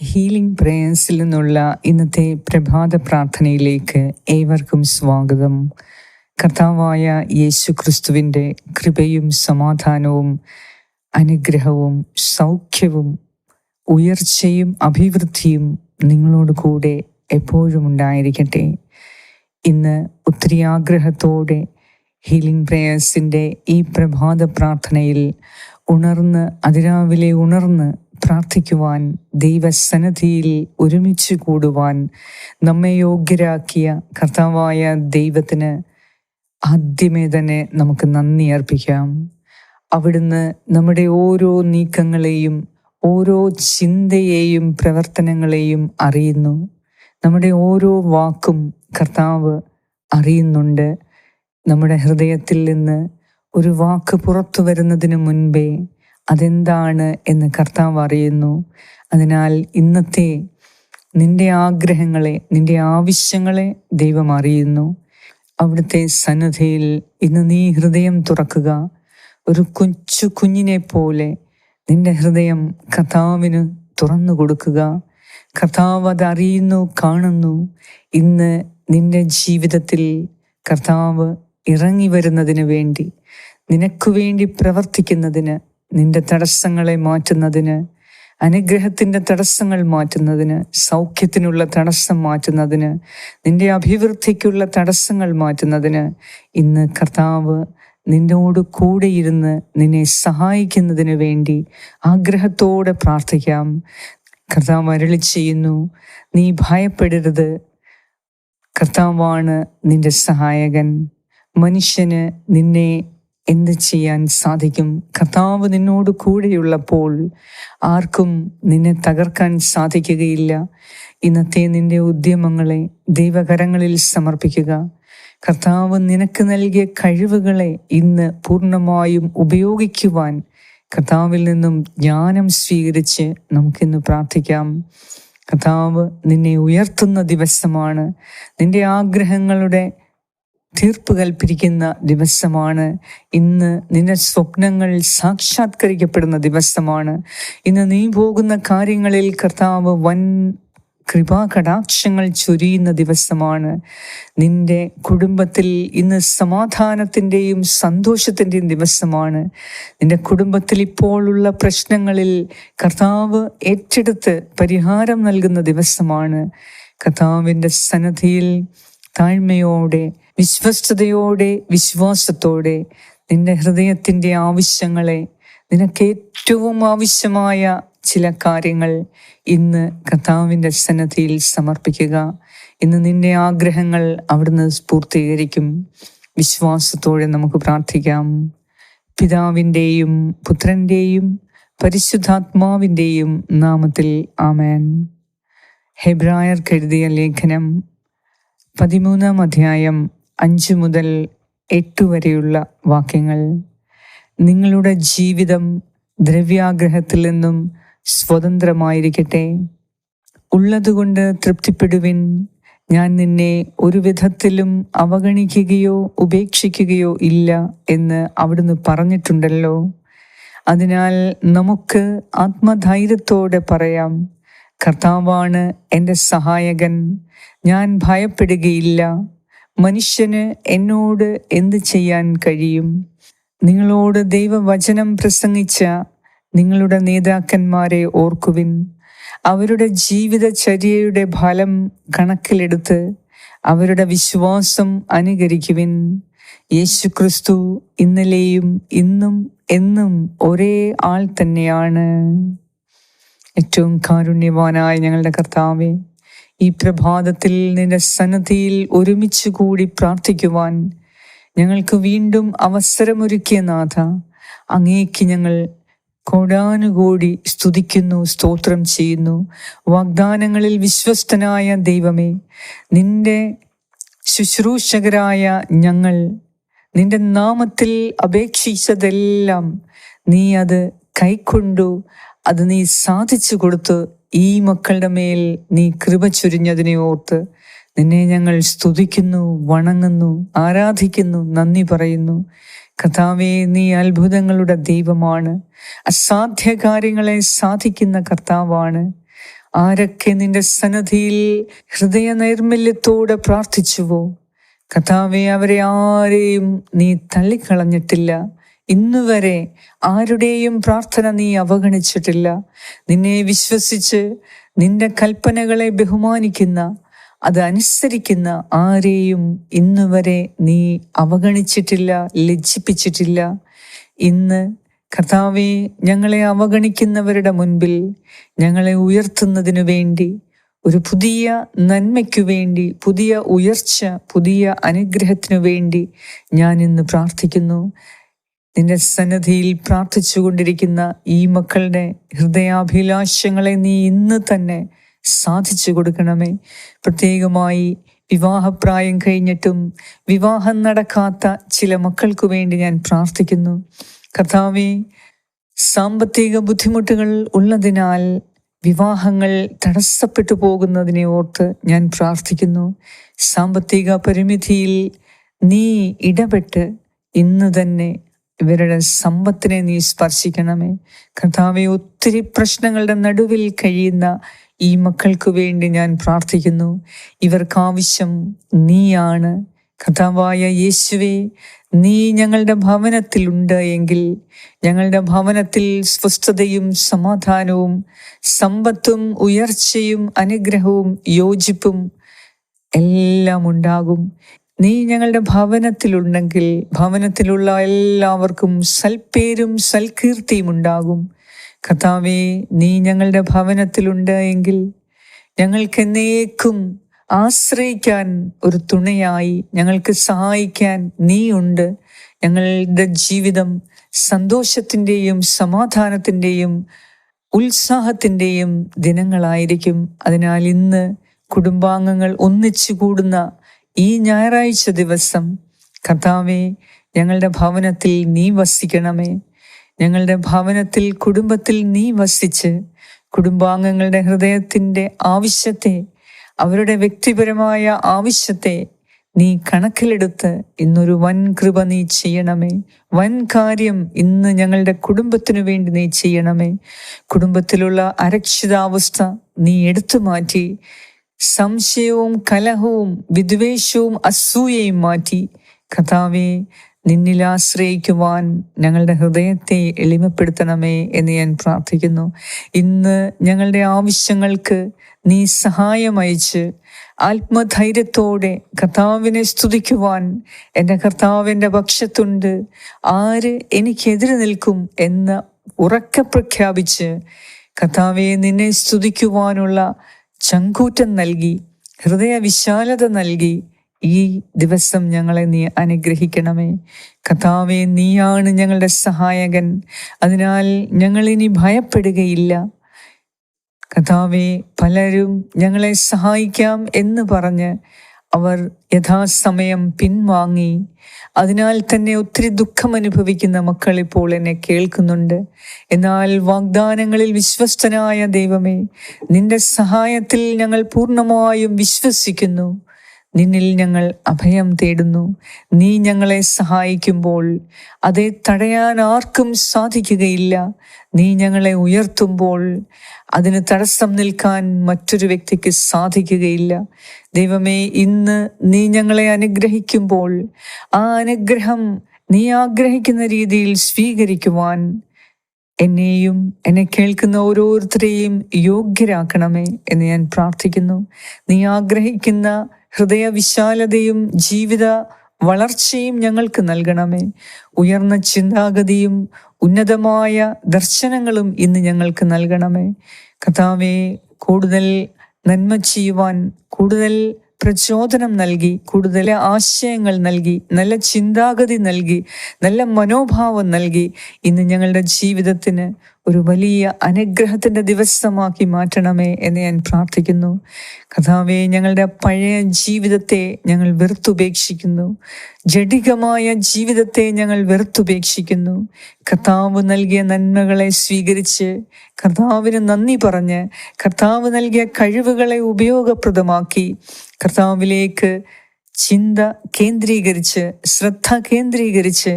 Healing പ്രേയേഴ്സിൽ നിന്നുള്ള ഇന്നത്തെ പ്രഭാത പ്രാർത്ഥനയിലേക്ക് ഏവർക്കും സ്വാഗതം. കർത്താവായ യേശു ക്രിസ്തുവിന്റെ കൃപയും സമാധാനവും അനുഗ്രഹവും സൗഖ്യവും ഉയർച്ചയും അഭിവൃദ്ധിയും നിങ്ങളോട് കൂടെ എപ്പോഴും ഉണ്ടായിരിക്കട്ടെ. ഇന്ന് ഒത്തിരി ആഗ്രഹത്തോടെ ഹീലിംഗ് പ്രേയേഴ്സിന്റെ ഈ പ്രഭാത പ്രാർത്ഥനയിൽ ഉണർന്ന് അതിരാവിലെ ഉണർന്ന് പ്രാർത്ഥിക്കുവാൻ ദൈവസന്നദ്ധിയിൽ ഒരുമിച്ച് കൂടുവാൻ നമ്മെ യോഗ്യരാക്കിയ കർത്താവായ ദൈവത്തിന് ആദ്യമേ തന്നെ നമുക്ക് നന്ദി അർപ്പിക്കാം. അവിടുന്ന് നമ്മുടെ ഓരോ നീക്കങ്ങളെയും ഓരോ ചിന്തയെയും പ്രവർത്തനങ്ങളെയും അറിയുന്നു. നമ്മുടെ ഓരോ വാക്കും കർത്താവ് അറിയുന്നുണ്ട്. നമ്മുടെ ഹൃദയത്തിൽ നിന്ന് ഒരു വാക്ക് പുറത്തു വരുന്നതിന് മുൻപേ അതെന്താണ് എന്ന് കർത്താവ് അറിയുന്നു. അതിനാൽ ഇന്നത്തെ നിന്റെ ആഗ്രഹങ്ങളെ നിന്റെ ആവശ്യങ്ങളെ ദൈവം അറിയുന്നു. അവിടുത്തെ സന്നദ്ധയിൽ ഇന്ന് നീ ഹൃദയം തുറക്കുക. ഒരു കൊച്ചു കുഞ്ഞിനെ പോലെ നിന്റെ ഹൃദയം കർത്താവിന് തുറന്നു കൊടുക്കുക. കർത്താവ് അത് അറിയുന്നു കാണുന്നു. ഇന്ന് നിന്റെ ജീവിതത്തിൽ കർത്താവ് ഇറങ്ങി വരുന്നതിന് വേണ്ടി നിനക്കു വേണ്ടി പ്രവർത്തിക്കുന്നതിന് നിന്റെ തടസ്സങ്ങളെ മാറ്റുന്നതിന് അനുഗ്രഹത്തിന്റെ തടസ്സങ്ങൾ മാറ്റുന്നതിന് സൗഖ്യത്തിനുള്ള തടസ്സം മാറ്റുന്നതിന് നിന്റെ അഭിവൃദ്ധിക്കുള്ള തടസ്സങ്ങൾ മാറ്റുന്നതിന് ഇന്ന് കർത്താവ് നിന്നോട് കൂടെ ഇരുന്ന് നിന്നെ സഹായിക്കുന്നതിന് വേണ്ടി ആഗ്രഹത്തോടെ പ്രാർത്ഥിക്കാം. കർത്താവ് അരളി ചെയ്യുന്നു നീ ഭയപ്പെടരുത്. കർത്താവാണ് നിന്റെ സഹായകൻ. മനുഷ്യന് നിന്നെ എന്ത് ചെയ്യാൻ സാധിക്കും? കർത്താവ് നിന്നോട് കൂടെയുള്ളപ്പോൾ ആർക്കും നിന്നെ തകർക്കാൻ സാധിക്കുകയില്ല. ഇന്നത്തെ നിന്റെ ഉദ്യമങ്ങളെ ദൈവകരങ്ങളിൽ സമർപ്പിക്കുക. കർത്താവ് നിനക്ക് നൽകിയ കഴിവുകളെ ഇന്ന് പൂർണമായും ഉപയോഗിക്കുവാൻ കർത്താവിൽ നിന്നും ജ്ഞാനം സ്വീകരിച്ച് നമുക്കിന്ന് പ്രാർത്ഥിക്കാം. കർത്താവ് നിന്നെ ഉയർത്തുന്ന ദിവസമാണ്. നിന്റെ ആഗ്രഹങ്ങളുടെ തീർപ്പ് കൽപ്പിരിക്കുന്ന ദിവസമാണ്. ഇന്ന് നിന്റെ സ്വപ്നങ്ങൾ സാക്ഷാത്കരിക്കപ്പെടുന്ന ദിവസമാണ്. ഇന്ന് നീ പോകുന്ന കാര്യങ്ങളിൽ കർത്താവ് വൻ കൃപാകടാക്ഷങ്ങൾ ചൊരിയുന്ന ദിവസമാണ്. നിന്റെ കുടുംബത്തിൽ ഇന്ന് സമാധാനത്തിന്റെയും സന്തോഷത്തിന്റെയും ദിവസമാണ്. നിന്റെ കുടുംബത്തിൽ ഇപ്പോഴുള്ള പ്രശ്നങ്ങളിൽ കർത്താവ് ഏറ്റെടുത്ത് പരിഹാരം നൽകുന്ന ദിവസമാണ്. കർത്താവിന്റെ സന്നദ്ധിയിൽ താഴ്മയോടെ വിശ്വസ്തയോടെ വിശ്വാസത്തോടെ നിന്റെ ഹൃദയത്തിന്റെ ആവശ്യങ്ങളെ നിനക്ക് ഏറ്റവും ആവശ്യമായ ചില കാര്യങ്ങൾ ഇന്ന് കർത്താവിന്റെ സന്നദ്ധിയിൽ സമർപ്പിക്കുക. ഇന്ന് നിന്റെ ആഗ്രഹങ്ങൾ അവിടുന്ന് പൂർത്തീകരിക്കും. വിശ്വാസത്തോടെ നമുക്ക് പ്രാർത്ഥിക്കാം. പിതാവിന്റെയും പുത്രന്റെയും പരിശുദ്ധാത്മാവിന്റെയും നാമത്തിൽ ആമേൻ. ഹെബ്രായർ കരുതിയ ലേഖനം പതിമൂന്നാം അധ്യായം അഞ്ച് മുതൽ എട്ട് വരെയുള്ള വാക്യങ്ങൾ. നിങ്ങളുടെ ജീവിതം ദ്രവ്യാഗ്രഹത്തിൽ നിന്നും സ്വതന്ത്രമായിരിക്കട്ടെ. ഉള്ളതുകൊണ്ട് തൃപ്തിപ്പെടുവിൻ. ഞാൻ നിന്നെ ഒരു വിധത്തിലും അവഗണിക്കുകയോ ഉപേക്ഷിക്കുകയോ ഇല്ല എന്ന് അവിടുന്ന് പറഞ്ഞിട്ടുണ്ടല്ലോ. അതിനാൽ നമുക്ക് ആത്മധൈര്യത്തോടെ പറയാം. കർത്താവാണ് എന്റെ സഹായകൻ. ഞാൻ ഭയപ്പെടുകയില്ല. മനുഷ്യന് എന്നോട് എന്ത് ചെയ്യാൻ കഴിയും? നിങ്ങളോട് ദൈവവചനം പ്രസംഗിച്ച നിങ്ങളുടെ നേതാക്കന്മാരെ ഓർക്കുവിൻ. അവരുടെ ജീവിതചര്യയുടെ ഫലം കണക്കിലെടുത്ത് അവരുടെ വിശ്വാസം അനുകരിക്കുവിൻ. യേശുക്രിസ്തു ഇന്നലെയും ഇന്നും എന്നും ഒരേ ആൾ തന്നെയാണ്. ഏറ്റവും കാരുണ്യവാനായ ഞങ്ങളുടെ കർത്താവെ ഈ പ്രഭാതത്തിൽ നിന്റെ സന്നദ്ധിയിൽ ഒരുമിച്ച് കൂടി പ്രാർത്ഥിക്കുവാൻ ഞങ്ങൾക്ക് വീണ്ടും അവസരമൊരുക്കിയ നാഥ അങ്ങേക്ക് ഞങ്ങൾ കോടാനുകൂടി സ്തുതിക്കുന്നു സ്തോത്രം ചെയ്യുന്നു. വാഗ്ദാനങ്ങളിൽ വിശ്വസ്തനായ ദൈവമേ നിന്റെ ശുശ്രൂഷകരായ ഞങ്ങൾ നിന്റെ നാമത്തിൽ അപേക്ഷിച്ചതെല്ലാം നീ അത് കൈക്കൊണ്ടു അത് നീ സാധിച്ചു കൊടുത്ത് ഈ മക്കളുടെ മേൽ നീ കൃപ ചൊരിഞ്ഞതിനെ ഓർത്ത് നിന്നെ ഞങ്ങൾ സ്തുതിക്കുന്നു വണങ്ങുന്നു ആരാധിക്കുന്നു നന്ദി പറയുന്നു. കർത്താവേ നീ അത്ഭുതങ്ങളുടെ ദൈവമാണ്. അസാധ്യ കാര്യങ്ങളെ സാധിക്കുന്ന കർത്താവാണ്. ആരൊക്കെ നിന്റെ സന്നദ്ധിയിൽ ഹൃദയ നൈർമല്യത്തോടെ പ്രാർത്ഥിച്ചുവോ? കഥാവെ അവരെ ആരെയും നീ തള്ളിക്കളഞ്ഞിട്ടില്ല. ഇന്നുവരെ ആരുടെയും പ്രാർത്ഥന നീ അവഗണിച്ചിട്ടില്ല. നിന്നെ വിശ്വസിച്ച് നിന്റെ കൽപ്പനകളെ ബഹുമാനിക്കുന്ന അത് അനുസരിക്കുന്ന ആരെയും ഇന്നുവരെ നീ അവഗണിച്ചിട്ടില്ല ലജ്ജിപ്പിച്ചിട്ടില്ല. ഇന്ന് കർത്താവെ ഞങ്ങളെ അവഗണിക്കുന്നവരുടെ മുൻപിൽ ഞങ്ങളെ ഉയർത്തുന്നതിനു വേണ്ടി ഒരു പുതിയ നന്മയ്ക്കു വേണ്ടി പുതിയ ഉയർച്ച പുതിയ അനുഗ്രഹത്തിനു വേണ്ടി ഞാൻ ഇന്ന് പ്രാർത്ഥിക്കുന്നു. നിന്റെ സന്നദ്ധിയിൽ പ്രാർത്ഥിച്ചുകൊണ്ടിരിക്കുന്ന ഈ മക്കളുടെ ഹൃദയാഭിലാഷങ്ങളെ നീ ഇന്ന് തന്നെ സാധിച്ചു കൊടുക്കണമേ. പ്രത്യേകമായി വിവാഹപ്രായം കഴിഞ്ഞിട്ടും വിവാഹം നടക്കാത്ത ചില മക്കൾക്ക് വേണ്ടി ഞാൻ പ്രാർത്ഥിക്കുന്നു. കർത്താവെ സാമ്പത്തിക ബുദ്ധിമുട്ടുകൾ ഉള്ളതിനാൽ വിവാഹങ്ങൾ തടസ്സപ്പെട്ടു പോകുന്നതിനെ ഓർത്ത് ഞാൻ പ്രാർത്ഥിക്കുന്നു. സാമ്പത്തിക പരിമിതിയിൽ നീ ഇടപെട്ട് ഇന്ന് തന്നെ ഇവരുടെ സമ്പത്തിനെ നീ സ്പർശിക്കണമേ. കർത്താവെ ഒത്തിരി പ്രശ്നങ്ങളുടെ നടുവിൽ കഴിയുന്ന ഈ മക്കൾക്ക് വേണ്ടി ഞാൻ പ്രാർത്ഥിക്കുന്നു. ഇവർക്കാവശ്യം നീയാണ്. കഥാവായ യേശുവെ നീ ഞങ്ങളുടെ ഭവനത്തിൽ ഉണ്ട് എങ്കിൽ ഞങ്ങളുടെ ഭവനത്തിൽ സ്വസ്ഥതയും സമാധാനവും സമ്പത്തും ഉയർച്ചയും അനുഗ്രഹവും യോജിപ്പും എല്ലാം ഉണ്ടാകും. നീ ഞങ്ങളുടെ ഭവനത്തിലുണ്ടെങ്കിൽ ഭവനത്തിലുള്ള എല്ലാവർക്കും സൽപ്പേരും സൽകീർത്തിയും ഉണ്ടാകും. കഥാവേ നീ ഞങ്ങളുടെ ഭവനത്തിലുണ്ട് എങ്കിൽ ഞങ്ങൾക്ക് എന്നേക്കും ആശ്രയിക്കാൻ ഒരു തുണയായി ഞങ്ങൾക്ക് സഹായിക്കാൻ നീ ഉണ്ട്. ഞങ്ങളുടെ ജീവിതം സന്തോഷത്തിന്റെയും സമാധാനത്തിന്റെയും ഉത്സാഹത്തിന്റെയും ദിനങ്ങളായിരിക്കും. അതിനാൽ ഇന്ന് കുടുംബാംഗങ്ങൾ ഒന്നിച്ചു കൂടുന്ന ഈ ഞായറാഴ്ച ദിവസം കർത്താവെ ഞങ്ങളുടെ ഭവനത്തിൽ നീ വസിക്കണമേ. ഞങ്ങളുടെ ഭവനത്തിൽ കുടുംബത്തിൽ നീ വസിച്ച് കുടുംബാംഗങ്ങളുടെ ഹൃദയത്തിന്റെ ആവശ്യത്തെ അവരുടെ വ്യക്തിപരമായ ആവശ്യത്തെ നീ കണക്കിലെടുത്ത് ഇന്നൊരു വൻ കൃപ നീ ചെയ്യണമേ. വൻ കാര്യം ഇന്ന് ഞങ്ങളുടെ കുടുംബത്തിനു വേണ്ടി നീ ചെയ്യണമേ. കുടുംബത്തിലുള്ള അരക്ഷിതാവസ്ഥ നീ എടുത്തു മാറ്റി. സംശയവും കലഹവും വിദ്വേഷവും അസൂയയും മാറ്റി. കഥാവെ നിന്നിൽ ആശ്രയിക്കുവാൻ ഞങ്ങളുടെ ഹൃദയത്തെ എളിമപ്പെടുത്തണമേ എന്ന് ഞാൻ പ്രാർത്ഥിക്കുന്നു. ഇന്ന് ഞങ്ങളുടെ ആവശ്യങ്ങൾക്ക് നീ സഹായം അയച്ച് ആത്മധൈര്യത്തോടെ കർത്താവിനെ സ്തുതിക്കുവാൻ എന്റെ കർത്താവിന്റെ പക്ഷത്തുണ്ട്. ആര് എനിക്കെതിരെ നിൽക്കും എന്ന് ഉറക്കെ പ്രഖ്യാപിച്ച് കർത്താവെ നിന്നെ സ്തുതിക്കുവാനുള്ള ചങ്കൂറ്റം നൽകി ഹൃദയ വിശാലത നൽകി ഈ ദിവസം ഞങ്ങളെ നീ അനുഗ്രഹിക്കണമേ. കഥാവെ നീയാണ് ഞങ്ങളുടെ സഹായകൻ. അതിനാൽ ഞങ്ങൾ ഇനി ഭയപ്പെടുകയില്ല. കഥാവെ പലരും ഞങ്ങളെ സഹായിക്കാം എന്ന് പറഞ്ഞ് അവർ യഥാസമയം പിൻവാങ്ങി. അതിനാൽ തന്നെ ഒത്തിരി ദുഃഖം അനുഭവിക്കുന്ന മക്കൾ ഇപ്പോൾ എന്നെ കേൾക്കുന്നുണ്ട്. എന്നാൽ വാഗ്ദാനങ്ങളിൽ വിശ്വസ്തനായ ദൈവമേ നിന്റെ സഹായത്തിൽ ഞങ്ങൾ പൂർണമായും വിശ്വസിക്കുന്നു. നിന്നിൽ ഞങ്ങൾ അഭയം തേടുന്നു. നീ ഞങ്ങളെ സഹായിക്കുമ്പോൾ അതെ തടയാൻ ആർക്കും സാധിക്കുകയില്ല. നീ ഞങ്ങളെ ഉയർത്തുമ്പോൾ അതിന് തടസ്സം നിൽക്കാൻ മറ്റൊരു വ്യക്തിക്ക് സാധിക്കുകയില്ല. ദൈവമേ ഇന്ന് നീ ഞങ്ങളെ അനുഗ്രഹിക്കുമ്പോൾ ആ അനുഗ്രഹം നീ ആഗ്രഹിക്കുന്ന രീതിയിൽ സ്വീകരിക്കുവാൻ എന്നെയും എന്നെ കേൾക്കുന്ന ഓരോരുത്തരെയും യോഗ്യരാക്കണമേ എന്ന് ഞാൻ പ്രാർത്ഥിക്കുന്നു. നീ ആഗ്രഹിക്കുന്ന ഹൃദയവിശാലതയും ജീവിത വളർച്ചയും ഞങ്ങൾക്ക് നൽകണമേ. ഉയർന്ന ചിന്താഗതിയും ഉന്നതമായ ദർശനങ്ങളും ഇന്ന് ഞങ്ങൾക്ക് നൽകണമേ. കഥാവെ കൂടുതൽ നന്മ ചെയ്യുവാൻ കൂടുതൽ പ്രചോദനം നൽകി കൂടുതൽ ആശയങ്ങൾ നൽകി നല്ല ചിന്താഗതി നൽകി നല്ല മനോഭാവം നൽകി ഇന്ന് ഞങ്ങളുടെ ജീവിതത്തിന് ഒരു വലിയ അനുഗ്രഹത്തിന്റെ ദിവസമാക്കി മാറ്റണമേ എന്ന് ഞാൻ പ്രാർത്ഥിക്കുന്നു. കഥാവേ ഞങ്ങളുടെ പഴയ ജീവിതത്തെ ഞങ്ങൾ വെറുത്തുപേക്ഷിക്കുന്നു. ജഡികമായ ജീവിതത്തെ ഞങ്ങൾ വെറുത്തുപേക്ഷിക്കുന്നു. കർത്താവ് നൽകിയ നന്മകളെ സ്വീകരിച്ച് കർത്താവിന് നന്ദി പറഞ്ഞ് കർത്താവ് നൽകിയ കഴിവുകളെ ഉപയോഗപ്രദമാക്കി കർത്താവിലേക്ക് ചിന്ത കേന്ദ്രീകരിച്ച് ശ്രദ്ധ കേന്ദ്രീകരിച്ച്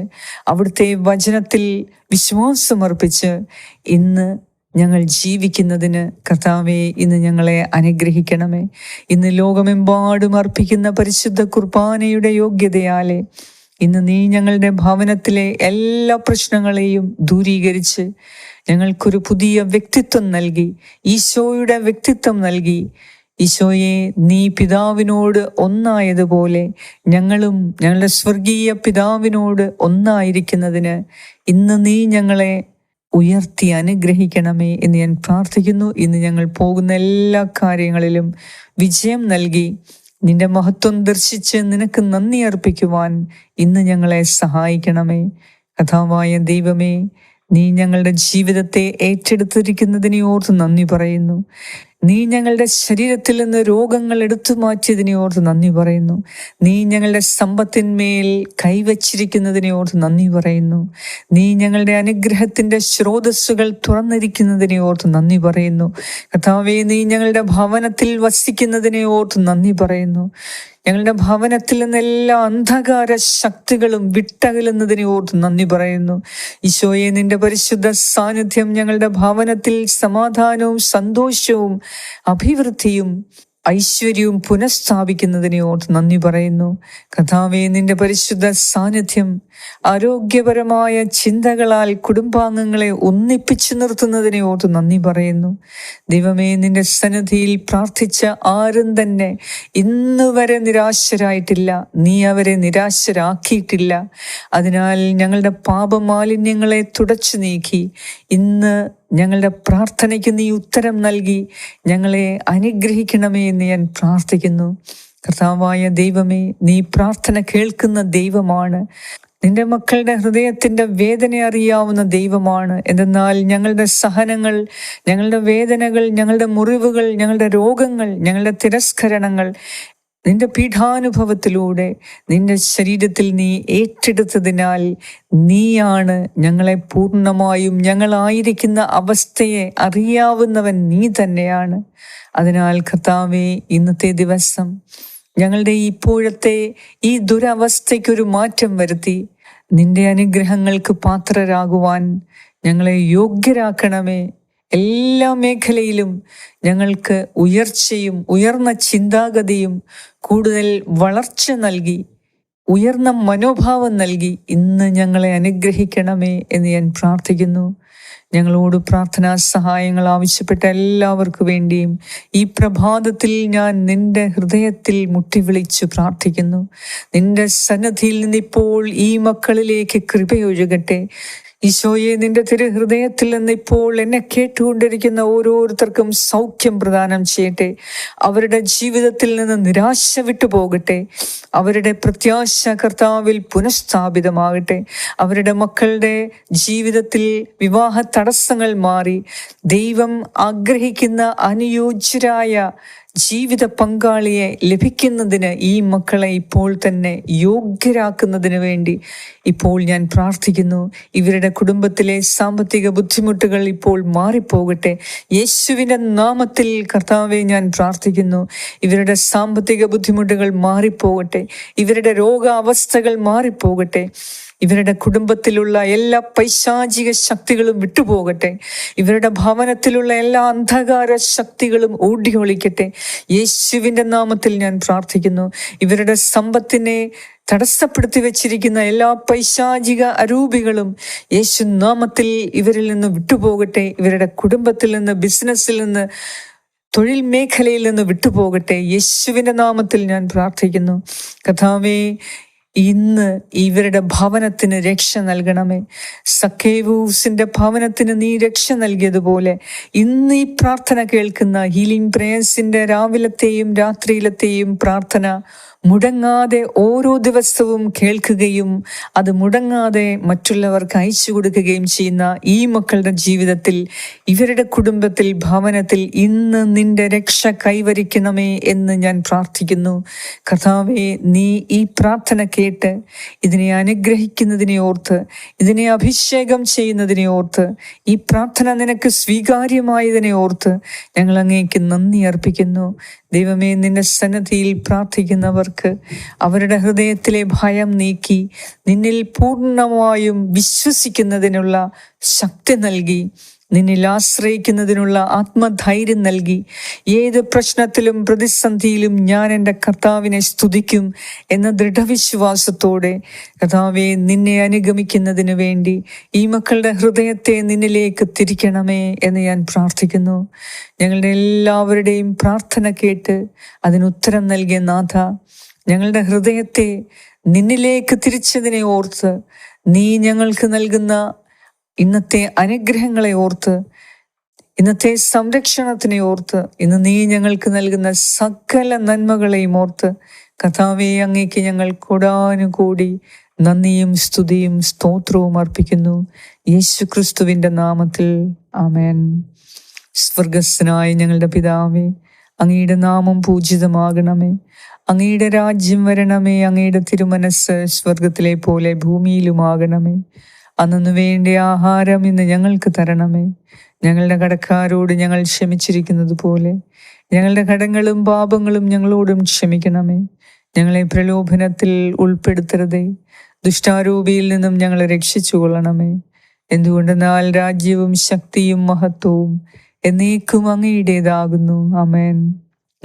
അവിടുത്തെ വചനത്തിൽ വിശ്വാസമർപ്പിച്ച് ഇന്ന് ഞങ്ങൾ ജീവിക്കുന്നതിന് കർത്താവെ ഇന്ന് ഞങ്ങളെ അനുഗ്രഹിക്കണമേ. ഇന്ന് ലോകമെമ്പാടും അർപ്പിക്കുന്ന പരിശുദ്ധ കുർബാനയുടെ യോഗ്യതയാലെ ഇന്ന് നീ ഞങ്ങളുടെ ഭവനത്തിലെ എല്ലാ പ്രശ്നങ്ങളെയും ദൂരീകരിച്ച് ഞങ്ങൾക്കൊരു പുതിയ വ്യക്തിത്വം നൽകി ഈശോയുടെ വ്യക്തിത്വം നൽകി ഈശോയെ നീ പിതാവിനോട് ഒന്നായതുപോലെ ഞങ്ങളും ഞങ്ങളുടെ സ്വർഗീയ പിതാവിനോട് ഒന്നായിരിക്കുന്നതിന് ഇന്ന് നീ ഞങ്ങളെ ഉയർത്തി അനുഗ്രഹിക്കണമേ എന്ന് ഞാൻ പ്രാർത്ഥിക്കുന്നു. ഇന്ന് ഞങ്ങൾ പോകുന്ന എല്ലാ കാര്യങ്ങളിലും വിജയം നൽകി നിന്റെ മഹത്വം ദർശിച്ച് നിനക്ക് നന്ദി അർപ്പിക്കുവാൻ ഇന്ന് ഞങ്ങളെ സഹായിക്കണമേ. കഥാവായ ദൈവമേ നീ ഞങ്ങളുടെ ജീവിതത്തെ ഏറ്റെടുത്തിരിക്കുന്നതിനെ ഓർത്ത് നന്ദി പറയുന്നു. നീ ഞങ്ങളുടെ ശരീരത്തിൽ നിന്ന് രോഗങ്ങൾ എടുത്തു മാറ്റിയതിനെ ഓർത്ത് നന്ദി പറയുന്നു. നീ ഞങ്ങളുടെ സമ്പത്തിന്മേൽ കൈവച്ചിരിക്കുന്നതിനെ ഓർത്ത് നന്ദി പറയുന്നു. നീ ഞങ്ങളുടെ അനുഗ്രഹത്തിന്റെ സ്രോതസ്സുകൾ തുറന്നിരിക്കുന്നതിനെ ഓർത്ത് നന്ദി പറയുന്നു. കഥാവേ നീ ഞങ്ങളുടെ ഭവനത്തിൽ വസിക്കുന്നതിനെ ഓർത്ത് നന്ദി പറയുന്നു. ഞങ്ങളുടെ ഭവനത്തിൽ നിന്ന് എല്ലാ അന്ധകാര ശക്തികളും വിട്ടകലുന്നതിനെ ഓർത്ത് നന്ദി പറയുന്നു. ഈശോയെ നിന്റെ പരിശുദ്ധ സാന്നിധ്യം ഞങ്ങളുടെ ഭവനത്തിൽ സമാധാനവും സന്തോഷവും അഭിവൃദ്ധിയും ഐശ്വര്യവും പുനഃസ്ഥാപിക്കുന്നതിനെ ഓർത്ത് നന്ദി പറയുന്നു. കഥാവേ നിന്റെ പരിശുദ്ധ സാന്നിധ്യം ആരോഗ്യപരമായ ചിന്തകളാൽ കുടുംബാംഗങ്ങളെ ഒന്നിപ്പിച്ചു നിർത്തുന്നതിനെ ഓർത്ത് നന്ദി പറയുന്നു. ദൈവമേ നിന്റെ സന്നിധിയിൽ പ്രാർത്ഥിച്ച ആരും തന്നെ ഇന്നുവരെ നിരാശരായിട്ടില്ല. നീ അവരെ നിരാശരാക്കിയിട്ടില്ല. അതിനാൽ ഞങ്ങളുടെ പാപമാലിന്യങ്ങളെ തുടച്ചു നീക്കി ഇന്ന് ഞങ്ങളുടെ പ്രാർത്ഥനയ്ക്ക് നീ ഉത്തരം നൽകി. ഞങ്ങളെ അനുഗ്രഹിക്കണമേ എന്ന് ഞാൻ പ്രാർത്ഥിക്കുന്നു. കർത്താവായ ദൈവമേ നീ പ്രാർത്ഥന കേൾക്കുന്ന ദൈവമാണ്. നിന്റെ മക്കളുടെ ഹൃദയത്തിന്റെ വേദന അറിയാവുന്ന ദൈവമാണ്. എന്തെന്നാൽ ഞങ്ങളുടെ സഹനങ്ങൾ ഞങ്ങളുടെ വേദനകൾ ഞങ്ങളുടെ മുറിവുകൾ ഞങ്ങളുടെ രോഗങ്ങൾ ഞങ്ങളുടെ തിരസ്കരണങ്ങൾ നിന്റെ പീഠാനുഭവത്തിലൂടെ നിന്റെ ശരീരത്തിൽ നീ ഏറ്റെടുത്തതിനാൽ നീയാണ് ഞങ്ങളെ പൂർണമായും ഞങ്ങളായിരിക്കുന്ന അവസ്ഥയെ അറിയാവുന്നവൻ നീ തന്നെയാണ്. അതിനാൽ കർത്താവെ ഇന്നത്തെ ദിവസം ഞങ്ങളുടെ ഇപ്പോഴത്തെ ഈ ദുരവസ്ഥയ്ക്കൊരു മാറ്റം വരുത്തി നിന്റെ അനുഗ്രഹങ്ങൾക്ക് പാത്രരാകുവാൻ ഞങ്ങളെ യോഗ്യരാക്കണമേ. എല്ലാ മേഖലയിലും ഞങ്ങൾക്ക് ഉയർച്ചയും ഉയർന്ന ചിന്താഗതിയും കൂടുതൽ വളർച്ച നൽകി ഉയർന്ന മനോഭാവം നൽകി ഇന്ന് ഞങ്ങളെ അനുഗ്രഹിക്കണമേ എന്ന് ഞാൻ പ്രാർത്ഥിക്കുന്നു. ഞങ്ങളോട് പ്രാർത്ഥനാ സഹായങ്ങൾ ആവശ്യപ്പെട്ട എല്ലാവർക്കു വേണ്ടിയും ഈ പ്രഭാതത്തിൽ ഞാൻ നിന്റെ ഹൃദയത്തിൽ മുട്ടിവിളിച്ചു പ്രാർത്ഥിക്കുന്നു. നിന്റെ സന്നദ്ധിയിൽ നിന്നിപ്പോൾ ഈ മക്കളിലേക്ക് കൃപയൊഴുകട്ടെ. ഈശോയെ നിന്റെ തിരുഹൃദയത്തിൽ നിന്ന് ഇപ്പോൾ എന്നെ കേട്ടുകൊണ്ടിരിക്കുന്ന ഓരോരുത്തർക്കും സൗഖ്യം പ്രദാനം ചെയ്യട്ടെ. അവരുടെ ജീവിതത്തിൽ നിന്ന് നിരാശ വിട്ടു പോകട്ടെ. അവരുടെ പ്രത്യാശ കർത്താവിൽ പുനഃസ്ഥാപിതമാകട്ടെ. അവരുടെ മക്കളുടെ ജീവിതത്തിൽ വിവാഹ തടസ്സങ്ങൾ മാറി. ദൈവം ആഗ്രഹിക്കുന്ന അനുയോജ്യരായ ജീവിത പങ്കാളിയെ ലഭിക്കുന്നതിന് ഈ മക്കളെ ഇപ്പോൾ തന്നെ യോഗ്യരാക്കുന്നതിന് വേണ്ടി ഇപ്പോൾ ഞാൻ പ്രാർത്ഥിക്കുന്നു. ഇവരുടെ കുടുംബത്തിലെ സാമ്പത്തിക ബുദ്ധിമുട്ടുകൾ ഇപ്പോൾ മാറിപ്പോകട്ടെ. യേശുവിന്റെ നാമത്തിൽ കർത്താവെ ഞാൻ പ്രാർത്ഥിക്കുന്നു. ഇവരുടെ സാമ്പത്തിക ബുദ്ധിമുട്ടുകൾ മാറിപ്പോകട്ടെ. ഇവരുടെ രോഗാവസ്ഥകൾ മാറിപ്പോകട്ടെ. ഇവരുടെ കുടുംബത്തിലുള്ള എല്ലാ പൈശാചിക ശക്തികളും വിട്ടുപോകട്ടെ. ഇവരുടെ ഭവനത്തിലുള്ള എല്ലാ അന്ധകാര ശക്തികളും ഓടിയൊളിക്കട്ടെ യേശുവിന്റെ നാമത്തിൽ ഞാൻ പ്രാർത്ഥിക്കുന്നു. ഇവരുടെ സമ്പത്തിനെ തടസ്സപ്പെടുത്തി വെച്ചിരിക്കുന്ന എല്ലാ പൈശാചിക അരൂപികളും യേശു നാമത്തിൽ ഇവരിൽ നിന്ന് വിട്ടുപോകട്ടെ. ഇവരുടെ കുടുംബത്തിൽ നിന്ന് ബിസിനസ്സിൽ നിന്ന് തൊഴിൽ മേഖലയിൽ നിന്ന് വിട്ടുപോകട്ടെ. യേശുവിന്റെ നാമത്തിൽ ഞാൻ പ്രാർത്ഥിക്കുന്നു. കഥാവേ ഇന്ന് ഇവരുടെ ഭവനത്തിന് രക്ഷ നൽകണമേ. സക്കേവൂസിന്റെ ഭവനത്തിന് നീ രക്ഷ നൽകിയതുപോലെ ഇന്ന് ഈ പ്രാർത്ഥന കേൾക്കുന്ന ഹീലിംഗ് പ്രേയസിന്റെ രാവിലത്തെയും രാത്രിയിലത്തെയും പ്രാർത്ഥന മുടങ്ങാതെ ഓരോ ദിവസവും കേൾക്കുകയും അത് മുടങ്ങാതെ മറ്റുള്ളവർക്ക് അയച്ചു കൊടുക്കുകയും ചെയ്യുന്ന ഈ മക്കളുടെ ജീവിതത്തിൽ ഇവരുടെ കുടുംബത്തിൽ ഭവനത്തിൽ ഇന്ന് നിന്റെ രക്ഷ കൈവരിക്കണമേ എന്ന് ഞാൻ പ്രാർത്ഥിക്കുന്നു. കഥാവേ നീ ഈ പ്രാർത്ഥന കേട്ട് ഇതിനെ അനുഗ്രഹിക്കുന്നതിനെ ഓർത്ത് ഇതിനെ അഭിഷേകം ചെയ്യുന്നതിനെ ഓർത്ത് ഈ പ്രാർത്ഥന നിനക്ക് സ്വീകാര്യമായതിനെ ഓർത്ത് ഞങ്ങൾ അങ്ങേക്ക് നന്ദി അർപ്പിക്കുന്നു. ദൈവമേ നിന്റെ സന്നദ്ധിയിൽ പ്രാർത്ഥിക്കുന്നവർക്ക് അവരുടെ ഹൃദയത്തിലെ ഭയം നീക്കി നിന്നിൽ പൂർണമായും വിശ്വസിക്കുന്നതിനുള്ള ശക്തി നൽകി. നിന്നിൽ ആശ്രയിക്കുന്നതിനുള്ള ആത്മധൈര്യം നൽകി. ഏത് പ്രശ്നത്തിലും പ്രതിസന്ധിയിലും ഞാൻ എന്റെ കർത്താവിനെ സ്തുതിക്കും എന്ന ദൃഢവിശ്വാസത്തോടെ കർത്താവെ നിന്നെ അനുഗമിക്കുന്നതിന് വേണ്ടി ഈ മക്കളുടെ ഹൃദയത്തെ നിന്നിലേക്ക് തിരിക്കണമേ എന്ന് ഞാൻ പ്രാർത്ഥിക്കുന്നു. ഞങ്ങളുടെ എല്ലാവരുടെയും പ്രാർത്ഥന കേട്ട് അതിനുത്തരം നൽകിയ നാഥ ഞങ്ങളുടെ ഹൃദയത്തെ നിന്നിലേക്ക് തിരിച്ചതിനെ ഓർത്ത് നീ ഞങ്ങൾക്ക് നൽകുന്ന ഇന്നത്തെ അനുഗ്രഹങ്ങളെ ഓർത്ത് ഇന്നത്തെ സംരക്ഷണത്തിനെ ഓർത്ത് ഇന്ന് നീ ഞങ്ങൾക്ക് നൽകുന്ന സകല നന്മകളെയും ഓർത്ത് കഥാവേ അങ്ങേക്ക് ഞങ്ങൾ കൂടാനുകൂടി നന്ദിയും സ്തുതിയും സ്തോത്രവും അർപ്പിക്കുന്നു. യേശു ക്രിസ്തുവിന്റെ നാമത്തിൽ ആമേൻ. സ്വർഗസ്സനായ ഞങ്ങളുടെ പിതാവേ അങ്ങയുടെ നാമം പൂജിതമാകണമേ. അങ്ങയുടെ രാജ്യം വരണമേ അങ്ങയുടെ തിരുമനസ് സ്വർഗത്തിലെ പോലെ ഭൂമിയിലുമാകണമേ. അന്നു വേണ്ട ആഹാരം ഇന്ന് ഞങ്ങൾക്ക് തരണമേ. ഞങ്ങളുടെ കടക്കാരോട് ഞങ്ങൾ ക്ഷമിച്ചിരിക്കുന്നത് പോലെ. ഞങ്ങളുടെ കടങ്ങളും പാപങ്ങളും ഞങ്ങളോടും ക്ഷമിക്കണമേ. ഞങ്ങളെ പ്രലോഭനത്തിൽ ഉൾപ്പെടുത്തരുതേ. ദുഷ്ടാരൂപിയിൽ നിന്നും ഞങ്ങളെ രക്ഷിച്ചു കൊള്ളണമേ എന്തുകൊണ്ടെന്നാൽ രാജ്യവും ശക്തിയും മഹത്വവും എന്നേക്കും അങ്ങയുടേതാകുന്നു. അമേൻ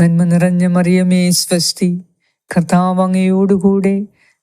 നന്മ നിറഞ്ഞ മറിയമേ സ്വസ്തി. കർത്താവ് അങ്ങയോടുകൂടെ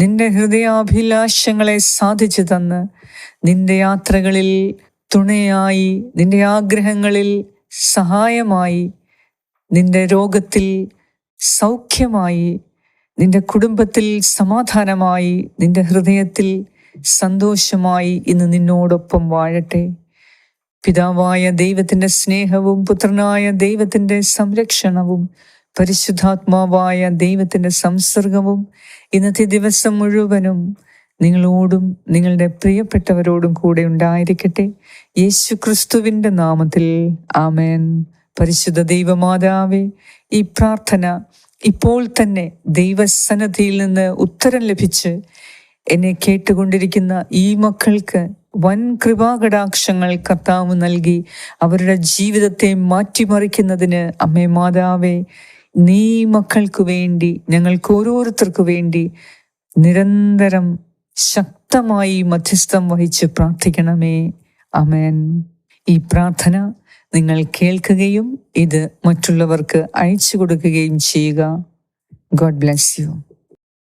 നിന്റെ ഹൃദയാഭിലാഷങ്ങളെ സാധിച്ചു തന്ന് നിന്റെ യാത്രകളിൽ തുണയായി നിന്റെ ആഗ്രഹങ്ങളിൽ സഹായമായി നിന്റെ രോഗത്തിൽ സൗഖ്യമായി നിന്റെ കുടുംബത്തിൽ സമാധാനമായി നിന്റെ ഹൃദയത്തിൽ സന്തോഷമായി ഇന്ന് നിന്നോടൊപ്പം വാഴട്ടെ. പിതാവായ ദൈവത്തിന്റെ സ്നേഹവും പുത്രനായ ദൈവത്തിന്റെ സംരക്ഷണവും പരിശുദ്ധാത്മാവായ ദൈവത്തിന്റെ സംസർഗവും ഇന്നത്തെ ദിവസം മുഴുവനും നിങ്ങളോടും നിങ്ങളുടെ പ്രിയപ്പെട്ടവരോടും കൂടെ ഉണ്ടായിരിക്കട്ടെ. യേശു ക്രിസ്തുവിന്റെ നാമത്തിൽ. ആമേൻ. പരിശുദ്ധ ദൈവമാതാവെ ഈ പ്രാർത്ഥന ഇപ്പോൾ തന്നെ ദൈവസന്നദ്ധിയിൽ നിന്ന് ഉത്തരം ലഭിച്ച് എന്നെ കേട്ടുകൊണ്ടിരിക്കുന്ന ഈ മക്കൾക്ക് വൻ കൃപാകടാക്ഷങ്ങൾ കർത്താവ് നൽകി അവരുടെ ജീവിതത്തെ മാറ്റിമറിക്കുന്നതിന് അമ്മേ മാതാവേ നീ മക്കൾക്ക് വേണ്ടി ഞങ്ങൾക്ക് ഓരോരുത്തർക്ക് വേണ്ടി നിരന്തരം ശക്തമായി മധ്യസ്ഥം വഹിച്ച് പ്രാർത്ഥിക്കണമേ. അമേൻ ഈ പ്രാർത്ഥന നിങ്ങൾ കേൾക്കുകയും ഇത് മറ്റുള്ളവർക്ക് അയച്ചു കൊടുക്കുകയും ചെയ്യുക. God bless you.